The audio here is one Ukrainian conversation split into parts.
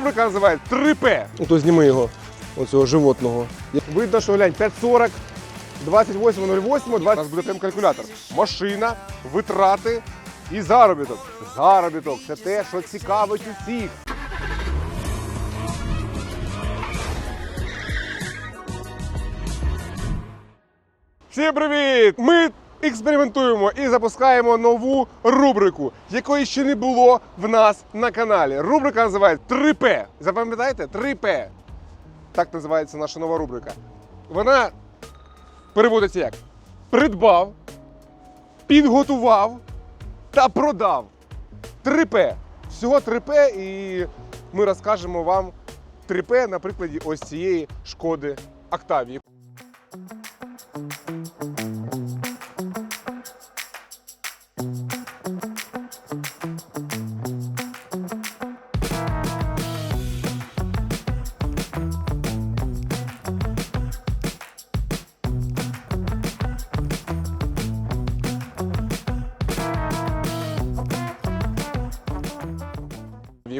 рубрика називається 3П. Ото зніми його, оцього животного. Видно, що глянь, 540, 28.08, 20. У нас буде прям калькулятор. Машина, витрати і заробіток. Заробіток це те, що цікавить усіх. Всім привіт! Ми експериментуємо і запускаємо нову рубрику, якої ще не було в нас на каналі. Рубрика називається 3П. Запам'ятаєте? 3П. Так називається наша нова рубрика. Вона переводиться як: придбав, підготував та продав. 3П. Всього 3П, і ми розкажемо вам 3П на прикладі ось цієї шкоди Октавії.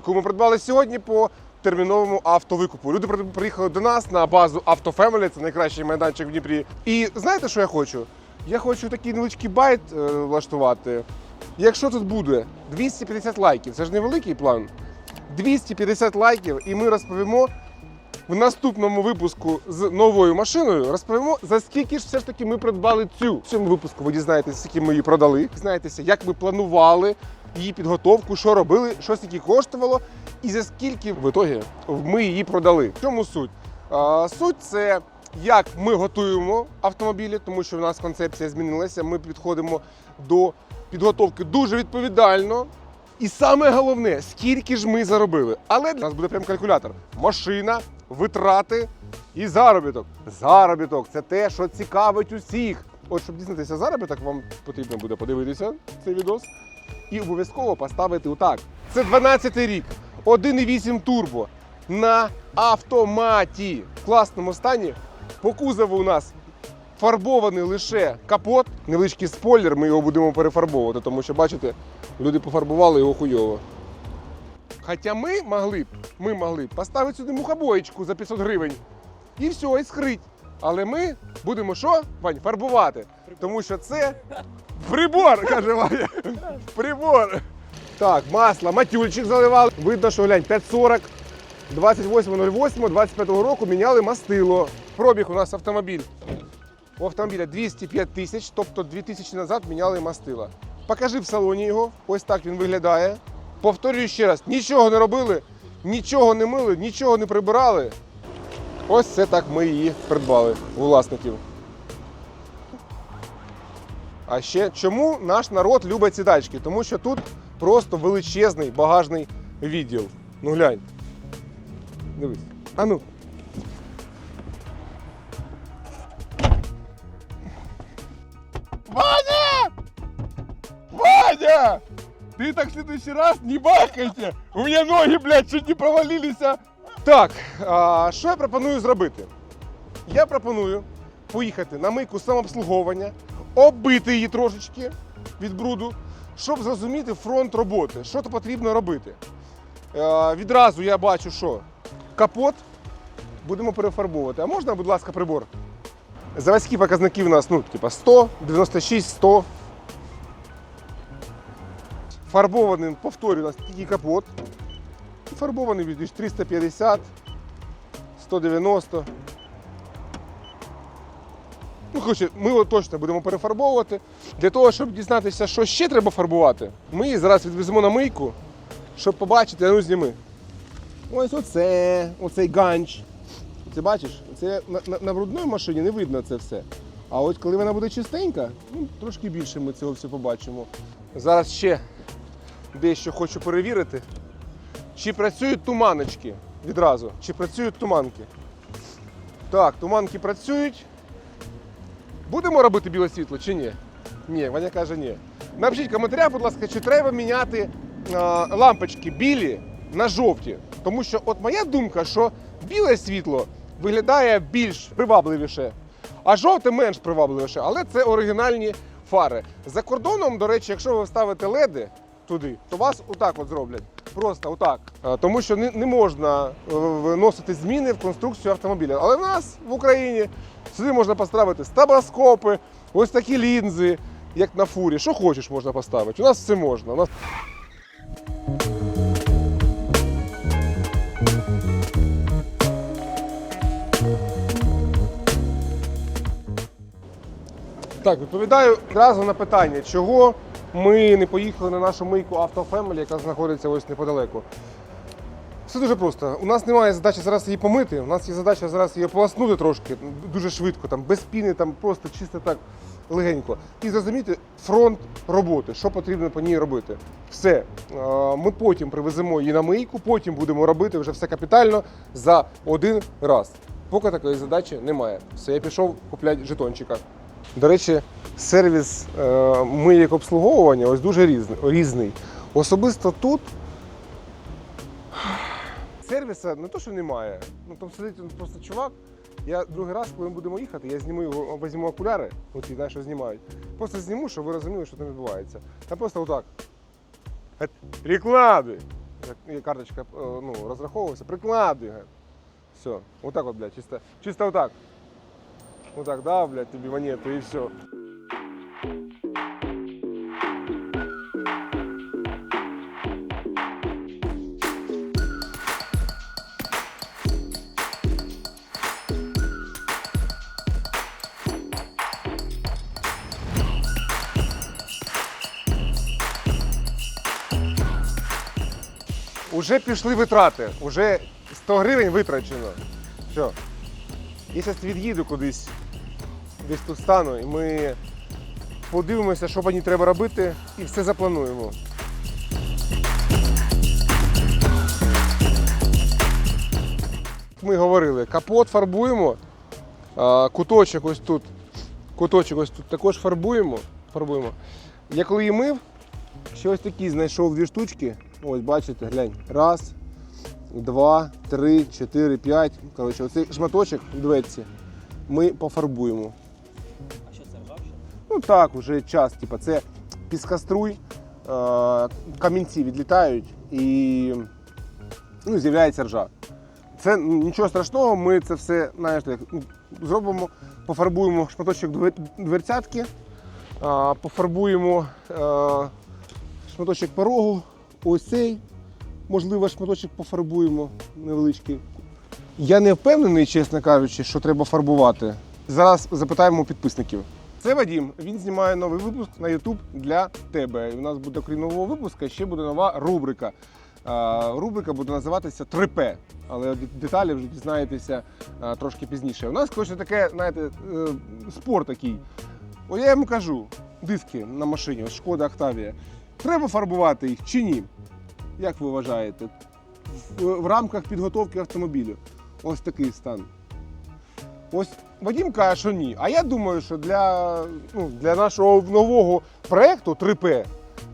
Яку ми придбали сьогодні по терміновому автовикупу. Люди приїхали до нас на базу Автофемелі, це найкращий майданчик в Дніпрі. І знаєте, що я хочу? Я хочу такий невеличкий байт е, влаштувати. Якщо тут буде 250 лайків, це ж невеликий план. 250 лайків, і ми розповімо в наступному випуску з новою машиною. Розповімо, за скільки ж все ж таки ми придбали цю. В цьому випуску ви дізнаєтеся, скільки ми її продали. Дізнаєтеся, як ми планували її підготовку, що робили, що скільки коштувало, і за скільки в ітогі ми її продали. В чому суть? А, суть це як ми готуємо автомобілі, тому що в нас концепція змінилася. Ми підходимо до підготовки дуже відповідально. І саме головне, скільки ж ми заробили. Але для нас буде прям калькулятор. Машина, витрати і заробіток. Заробіток це те, що цікавить усіх. От щоб дізнатися заробіток, вам потрібно буде подивитися цей відос і обов'язково поставити отак. Це 12-й рік, 1,8 турбо на автоматі в класному стані. По кузову у нас фарбований лише капот, невеличкий спойлер, ми його будемо перефарбовувати, тому що, бачите, люди пофарбували його хуйово. Хоча ми могли б, ми могли б поставити сюди мухобоєчку за 500 гривень і все, і скрить. Але ми будемо що, Вань, фарбувати. Тому що це прибор, каже Ваня. Прибор. Так, масло, матюльчик заливали. Видно, що глянь, 540, 28.08, 25 року міняли мастило. Пробіг у нас автомобіль. У автомобіля 205 тисяч, тобто 2 тисячі назад міняли мастила. Покажи в салоні його, ось так він виглядає. Повторюю ще раз, нічого не робили, нічого не мили, нічого не прибирали. Ось це так ми її придбали у власників. А ще чому наш народ любить ці тачки? Тому що тут просто величезний багажний відділ. Ну глянь. Дивись. А ну. Ваня! Ваня! Ты так в следующий раз не бахайте! У меня ноги, блядь, чуть не провалилися. Так, а, що я пропоную зробити? Я пропоную поїхати на мийку самообслуговування, оббити її трошечки від бруду, щоб зрозуміти фронт роботи, що то потрібно робити. Е, відразу я бачу, що капот будемо перефарбовувати. А можна, будь ласка, прибор? Заводські показники в нас ну, типа 100, 96, 100. Фарбований, повторюю, у нас тільки капот. Фарбований віддіж 350, 190. Ну, коротше, ми його точно будемо перефарбовувати. Для того, щоб дізнатися, що ще треба фарбувати, ми її зараз відвеземо на мийку, щоб побачити, а ну зніми. Ось оце, оцей ганч. Ти бачиш, це на, на, на брудній машині не видно це все. А от коли вона буде чистенька, ну, трошки більше ми цього все побачимо. Зараз ще дещо хочу перевірити. Чи працюють туманочки відразу? Чи працюють туманки? Так, туманки працюють. Будемо робити біле світло чи ні? Ні, Ваня каже ні. Напишіть в коментарях, будь ласка, чи треба міняти а, лампочки білі на жовті. Тому що от моя думка, що біле світло виглядає більш привабливіше, а жовте менш привабливіше, але це оригінальні фари. За кордоном, до речі, якщо ви ставите леди туди, то вас отак от зроблять. Просто отак. Е, Тому що не, можна е, вносити зміни в конструкцію автомобіля. Але в нас в Україні сюди можна поставити стабоскопи, ось такі лінзи, як на фурі. Що хочеш, можна поставити. У нас все можна. У нас Так, відповідаю одразу на питання, чого ми не поїхали на нашу мийку Family, яка знаходиться ось неподалеку. Все дуже просто. У нас немає задачі зараз її помити. У нас є задача зараз її ополоснути трошки, дуже швидко, там, без піни, там, просто чисто так легенько. І зрозуміти фронт роботи, що потрібно по ній робити. Все. Ми потім привеземо її на мийку, потім будемо робити вже все капітально за один раз. Поки такої задачі немає. Все, я пішов купляти жетончика. До речі, сервіс е, мийок обслуговування ось дуже різний. Особисто тут сервіса не то, що немає. Ну там сидить просто чувак. Я другий раз, коли ми будемо їхати, я зніму його, візьму окуляри, оці, знаєш, що знімають. Просто зніму, щоб ви розуміли, що там відбувається. Там просто отак. Як карточка е, ну, розраховувався, прикладуй. Все, отак от, блядь, чисто, чисто отак. Отак дав, блядь, тобі монету і все. Уже пішли витрати, уже 100 гривень витрачено. Все. Я зараз від'їду кудись, десь тут стану, і ми подивимося, що ній треба робити, і все заплануємо. Ми говорили, капот фарбуємо, куточок ось тут, куточок ось тут також фарбуємо. фарбуємо. Я коли її мив, ще ось такі знайшов дві штучки. Ось, бачите, глянь. Раз, два, три, чотири, п'ять. Коротше, оцей шматочок дверці ми пофарбуємо. Ну так, вже час. Типа, це піскоструй, е, камінці відлітають і ну, з'являється ржа. Це нічого страшного, ми це все знаєте, ну, зробимо, пофарбуємо шматочок дверцятки, пофарбуємо е, шматочок порогу, ось цей, можливо, шматочок пофарбуємо невеличкий. Я не впевнений, чесно кажучи, що треба фарбувати. Зараз запитаємо підписників. Це Вадім. Він знімає новий випуск на YouTube для тебе. І у нас буде крім нового випуска, ще буде нова рубрика. Рубрика буде називатися 3П, але деталі вже дізнаєтеся трошки пізніше. У нас коротше, таке, знаєте, е, спор такий. О, я йому кажу, диски на машині, шкода Октавія. Треба фарбувати їх чи ні? Як ви вважаєте? В, в рамках підготовки автомобілю. Ось такий стан. Ось Вадим каже, що ні. А я думаю, що для, ну, для нашого нового проєкту 3П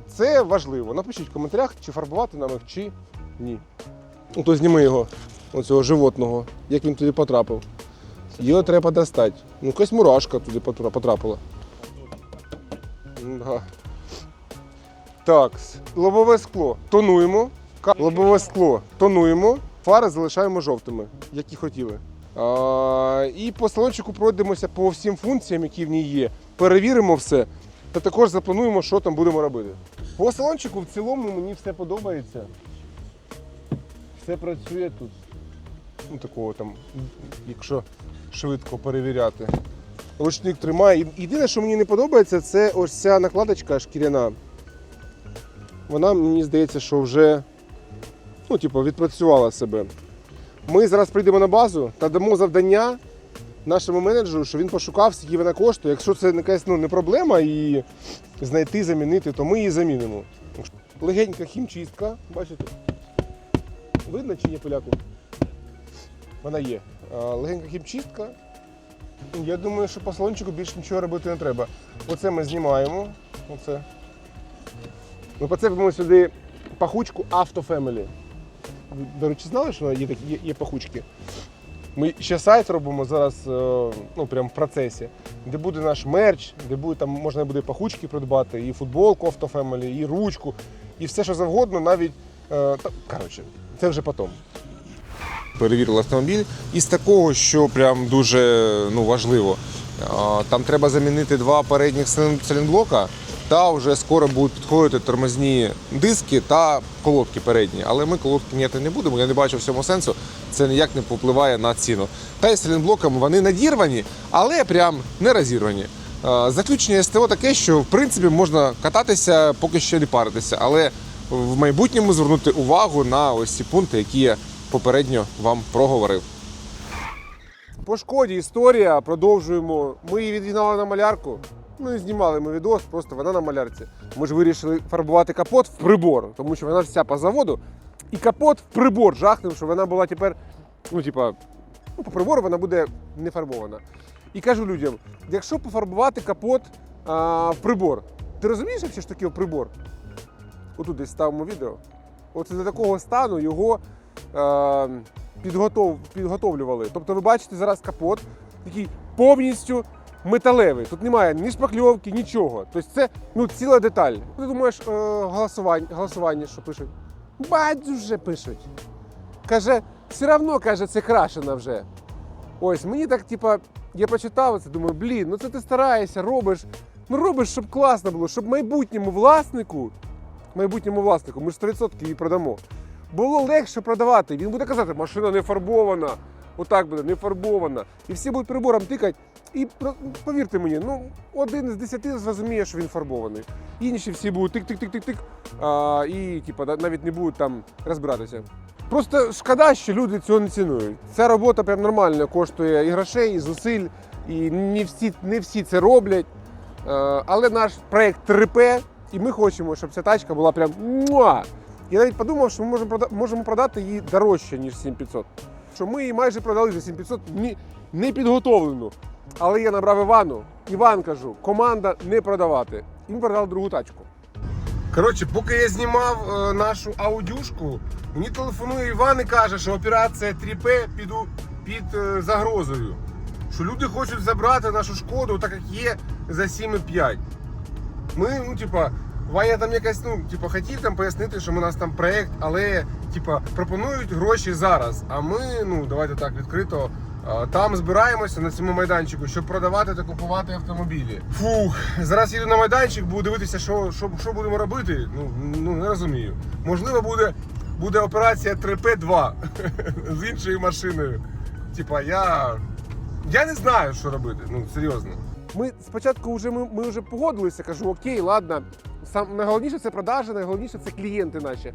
це важливо. Напишіть в коментарях, чи фарбувати нам їх, чи ні. Ну, то зніми його, оцього животного, як він туди потрапив. Його треба достати. Ну, якась мурашка туди потрапила. Да. Так, лобове скло тонуємо. Лобове скло тонуємо, фари залишаємо жовтими, як і хотіли. І по салончику пройдемося по всім функціям, які в ній є. Перевіримо все та також заплануємо, що там будемо робити. По салончику в цілому мені все подобається. Все працює тут. Ну, такого там, якщо швидко перевіряти. Ручник тримає. Єдине, що мені не подобається, це ось ця накладочка шкіряна. Вона, мені здається, що вже ну, типу, відпрацювала себе. Ми зараз прийдемо на базу та дамо завдання нашому менеджеру, що він пошукав, скільки вона коштує. Якщо це якась ну, не проблема і знайти, замінити, то ми її замінимо. Легенька хімчистка, бачите? Видно чи є поляку? Вона є. Легенька хімчистка. Я думаю, що по салончику більше нічого робити не треба. Оце ми знімаємо. Оце. Ми поцепимо сюди пахучку Auto Family. До речі, знали, що є, такі- є, є пахучки? Ми ще сайт робимо зараз, е, ну прямо в процесі, де буде наш мерч, де буде там можна буде пахучки придбати, і футболку Family, і ручку, і все, що завгодно, навіть Е, та, коротше, це вже потім. Перевірили автомобіль. Із такого, що прям дуже ну, важливо, там треба замінити два передніх силінблока, та вже скоро будуть підходити тормозні диски та колодки передні. Але ми колодки міняти не будемо, я не бачу в цьому сенсу. Це ніяк не впливає на ціну. Та й силінблоками вони надірвані, але прям не розірвані. Заключення СТО таке, що в принципі можна кататися, поки що не паритися, але в майбутньому звернути увагу на ось ці пункти, які я попередньо вам проговорив. По шкоді історія. Продовжуємо. Ми її відігнали на малярку. Ну і знімали ми відос, просто вона на малярці. Ми ж вирішили фарбувати капот в прибор, тому що вона ж вся по заводу. І капот в прибор жахнув, що вона була тепер, ну, типа, ну, по прибору вона буде не фарбована. І кажу людям: якщо пофарбувати капот а, в прибор, ти розумієш, що ж таке прибор? Отут десь ставимо відео. От до такого стану його е, підготов, підготовлювали. Тобто ви бачите зараз капот, який повністю металевий. Тут немає ні шпакльовки, нічого. Тобто це ну, ціла деталь. Ти думаєш, е, голосування, голосування, що пишуть? Байдуже пишуть. Каже, все одно каже, це крашена вже. Ось мені так, типа, я почитав це, думаю, блін, ну це ти стараєшся, робиш. Ну робиш, щоб класно було, щоб майбутньому власнику, майбутньому власнику, ми ж 100% її продамо. Було легше продавати. Він буде казати, машина не фарбована. Отак буде, не фарбована. І всі будуть прибором тикати. І повірте мені, ну один з десяти зрозуміє, що він фарбований. Інші всі будуть тик-тик-тик-тик-тик. І типа, да- навіть не будуть там розбиратися. Просто шкода, що люди цього не цінують. Ця робота прям нормально коштує і грошей, і зусиль, і не всі, не всі це роблять. Е, Але наш проект 3П, і ми хочемо, щоб ця тачка була прям. Я навіть подумав, що ми можемо продати її дорожче, ніж 7500. Що ми її майже продали за 7500 ні- не підготовлену. Але я набрав Івану. Іван кажу, команда не продавати. І ми продали другу тачку. Коротше, поки я знімав е, нашу аудюшку, мені телефонує Іван і каже, що операція 3П під, під е, загрозою. Що люди хочуть забрати нашу шкоду, так як є за 7,5. Ми, ну, типа, Ваня там якась, ну, типа, хотів там пояснити, що у нас там проект, але типа, пропонують гроші зараз. А ми, ну, давайте так відкрито. Там збираємося на цьому майданчику, щоб продавати та купувати автомобілі. Фух, зараз їду на майданчик, буду дивитися, що, що, що будемо робити. Ну, ну не розумію. Можливо, буде, буде операція 3П2 з іншою машиною. Типа, я. Я не знаю, що робити. Ну, серйозно. Ми спочатку вже ми, ми вже погодилися, кажу, окей, ладно. Сам найголовніше це продажі, найголовніше це клієнти наші.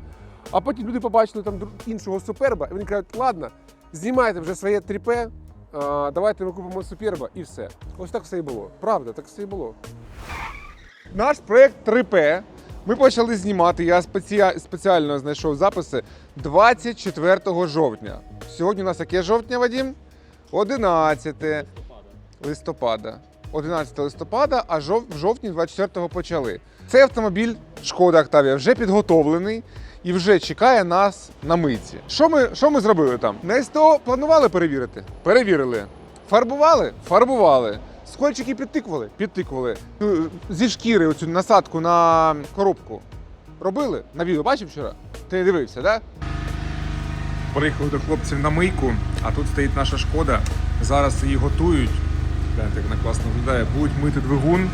А потім люди побачили там іншого суперба, і вони кажуть, ладно, знімайте вже своє 3П, давайте ми купимо суперба і все. Ось так все і було. Правда, так все і було. Наш проект 3П. Ми почали знімати. Я спеціа- спеціально знайшов записи 24 жовтня. Сьогодні у нас яке жовтня, Вадім? 11 листопада. листопада. 11 листопада, а жов... в жовтні 24-го почали. Цей автомобіль Шкода Octavia вже підготовлений і вже чекає нас на митці. Що ми, що ми зробили там? На СТО планували перевірити? Перевірили. Фарбували? Фарбували. Скольчики підтикували? Підтикували. Е, Зі шкіри оцю насадку на коробку. Робили? На відео бачив вчора? Ти не дивився, так? Да? Приїхали до хлопців на мийку, а тут стоїть наша шкода. Зараз її готують. Як вона класно виглядає. Будуть мити двигун.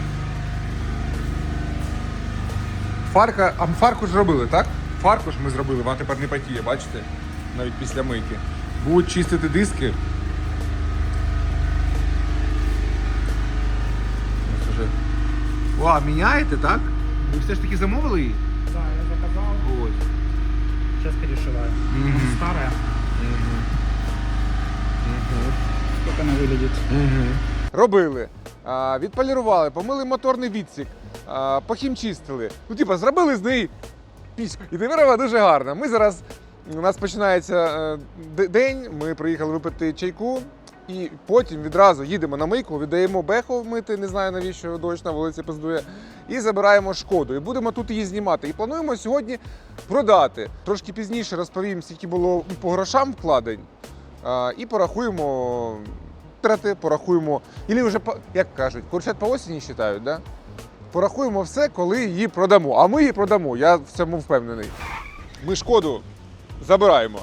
Фарка, а фарку ж робили, так? Фарку ж ми зробили, вона тепер не потіє, бачите? Навіть після мийки. Будуть чистити диски. Ось уже. О, міняєте, так? Ви все ж таки замовили її? Да, я заказал. Ось. Сейчас перешиваю. Мгм. Старая. Как она выглядит? Робили, а, відполірували, помили моторний відсік, а, похімчистили. Ну, типа, зробили з неї піську. І тепер вона дуже гарна. Ми зараз, у нас починається е, день, ми приїхали випити чайку. І потім відразу їдемо на мийку, віддаємо беху мити, не знаю навіщо дощ на вулиці пиздує, і забираємо шкоду. І будемо тут її знімати. І плануємо сьогодні продати. Трошки пізніше розповім, скільки було по грошам вкладень. А, і порахуємо трати, порахуємо. Ілі вже, як кажуть, курчат по осені вважають, да? Порахуємо все, коли її продамо. А ми її продамо, я в цьому впевнений. ми шкоду забираємо.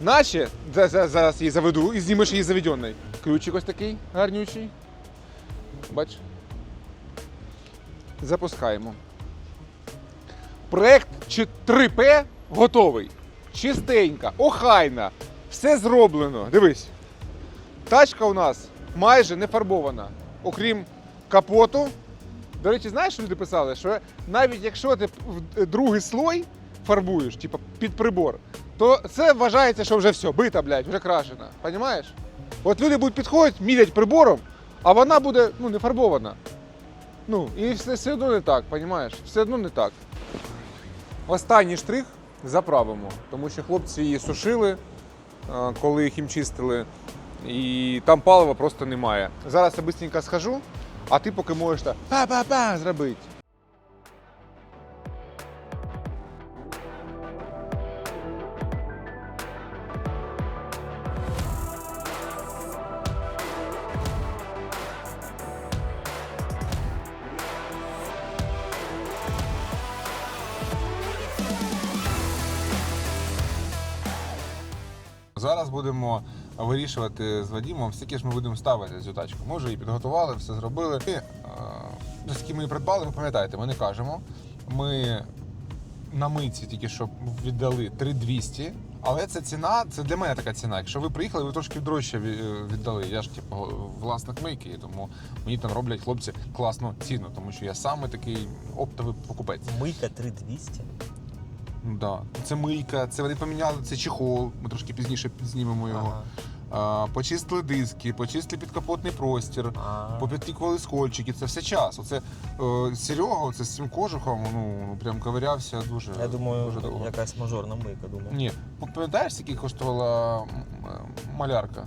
Наче, за- за- зараз її заведу і знімеш її заведений. Ключик ось такий гарнючий. Бач. Запускаємо. Проект 3П готовий. Чистенька, охайна. Все зроблено. Дивись. Тачка у нас майже не фарбована. Окрім капоту. До речі, знаєш, що люди писали? Що навіть якщо ти в другий слой фарбуєш, типу під прибор, то це вважається, що вже все, бита, блядь, вже крашена. Понімаєш? От люди будуть підходити, мірять прибором, а вона буде ну, не фарбована. Ну, і все, все одно не так, понімаєш? Все одно не так. Останній штрих заправимо, тому що хлопці її сушили, е, коли їх їм чистили, і там палива просто немає. Зараз я швидко схожу, а ти поки можеш так па-па-па зробити. Зараз будемо вирішувати з Вадімом, скільки ж ми будемо ставити цю тачку. Ми вже її підготували, все зробили. І, е, скільки ми її придбали, ви пам'ятаєте, ми не кажемо. Ми на митці тільки що віддали 3200, але це ціна, це для мене така ціна. Якщо ви приїхали, ви трошки дорожче віддали. Я ж типу власник мийки, тому мені там роблять хлопці класну ціну, тому що я саме такий оптовий покупець. Мийка 3200. Ну, Да. Це мийка, це вони поміняли це чехол. Ми трошки пізніше знімемо його. А, почистили диски, почистили підкапотний простір, Ага. попідтикували скольчики. Це все час. Оце е, Серега, оце з цим кожухом, ну прям ковирявся дуже. Я думаю, дуже довго. якась мажорна мийка, думаю. Ні, пам'ятаєш, скільки коштувала малярка?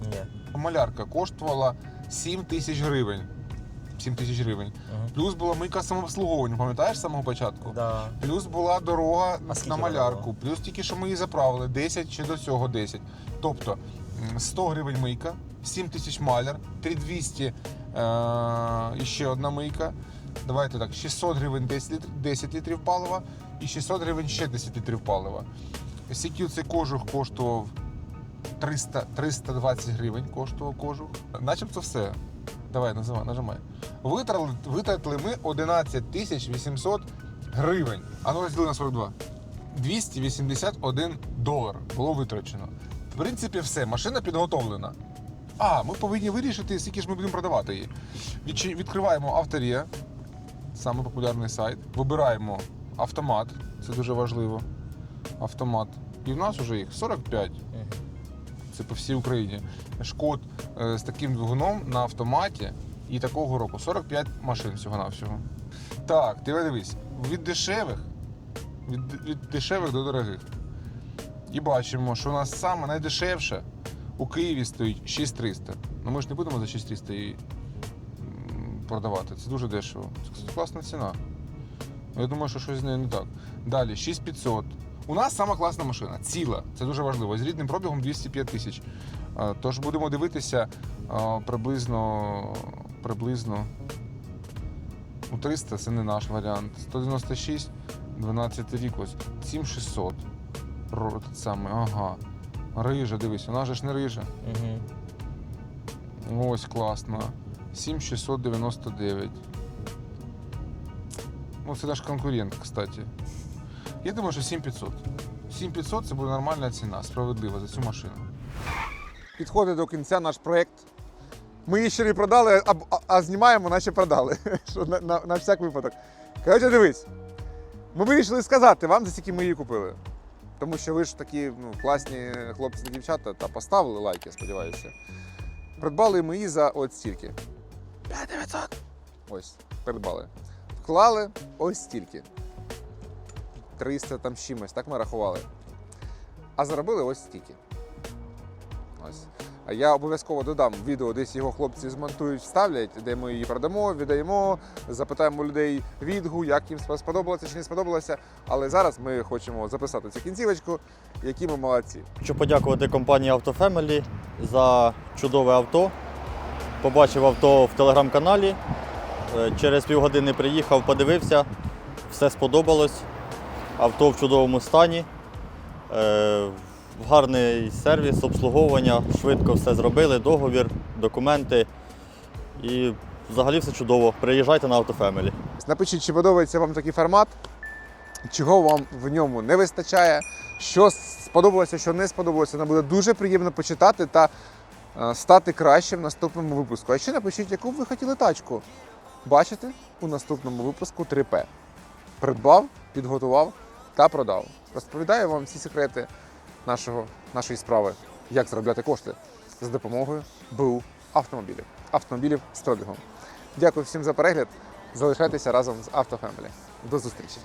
Ні. Малярка коштувала 7 тисяч гривень. 7 тисяч гривень. Ага. Плюс була мийка самообслуговування, пам'ятаєш з самого початку? Да. Плюс була дорога А на малярку, була? плюс тільки що ми її заправили 10 чи до цього 10. Тобто 100 гривень мийка, 7 тисяч маляр, 3200 е- і ще одна мийка. Давайте так, 600 гривень 10, літр, 10 літрів палива і 600 гривень ще 10 літрів палива. CQ цей кожух коштував 300, 320 гривень коштував кожух. Начебто все. Давай, називай, нажимай. Витратили, витратили ми 11 тисяч 800 гривень. А ну розділи на 42. 281 долар було витрачено. В принципі, все, машина підготовлена. А, ми повинні вирішити, скільки ж ми будемо продавати її. Відкриваємо авторія, саме популярний сайт. Вибираємо автомат, це дуже важливо. Автомат. І в нас вже їх 45. Це по всій Україні. Шкод е, з таким двигуном на автоматі і такого року 45 машин всього-навсього. Так, ти дивись, від дешевих, від, від дешевих до дорогих. І бачимо, що у нас саме найдешевше у Києві стоїть 6300. Ну ми ж не будемо за 6300 її продавати. Це дуже дешево. Це класна ціна. Я думаю, що щось з нею не так. Далі 6500. У нас сама класна машина, ціла. Це дуже важливо. З рідним пробігом 205 тисяч. Тож будемо дивитися приблизно приблизно у 300 це не наш варіант. 196, 12 рік ось. 7600. Ро- саме, ага. Рижа, дивись, вона же ж не рижа. Мгм. Ось класно. 7699. Ну, це наш конкурент, кстати. Я думаю, що 7500. 7500 це буде нормальна ціна, справедлива за цю машину. Підходить до кінця наш проєкт. Ми її ще не продали, а, а, а знімаємо, наче продали. Що на, на, на всяк випадок. Коротше, дивись. Ми вирішили сказати вам, за скільки ми її купили. Тому що ви ж такі ну, класні хлопці та дівчата та поставили лайки, сподіваюся. Придбали ми її за от стільки. 5900. Ось, придбали. Вклали ось стільки. 300 там чимось, так ми рахували. А заробили ось стільки. Ось. Я обов'язково додам відео, десь його хлопці змонтують, вставлять, де ми її продамо, віддаємо, запитаємо людей відгу, як їм сподобалося чи не сподобалося. Але зараз ми хочемо записати цю кінцівочку, які ми молодці. Хочу подякувати компанії AutoFamily за чудове авто. Побачив авто в телеграм-каналі. Е, Через півгодини приїхав, подивився, все сподобалось. Авто в чудовому стані, е, гарний сервіс, обслуговування, швидко все зробили, договір, документи. І взагалі все чудово. Приїжджайте на автофемелі. Напишіть, чи подобається вам такий формат, чого вам в ньому не вистачає, що сподобалося, що не сподобалося. Нам буде дуже приємно почитати та е, стати краще в наступному випуску. А ще напишіть, яку б ви хотіли тачку бачити у наступному випуску 3П. Придбав, підготував та продав. Розповідаю вам всі секрети нашого, нашої справи, як заробляти кошти за допомогою БУ автомобілів. Автомобілів з пробігом. Дякую всім за перегляд. Залишайтеся разом з Автофемелі. До зустрічі!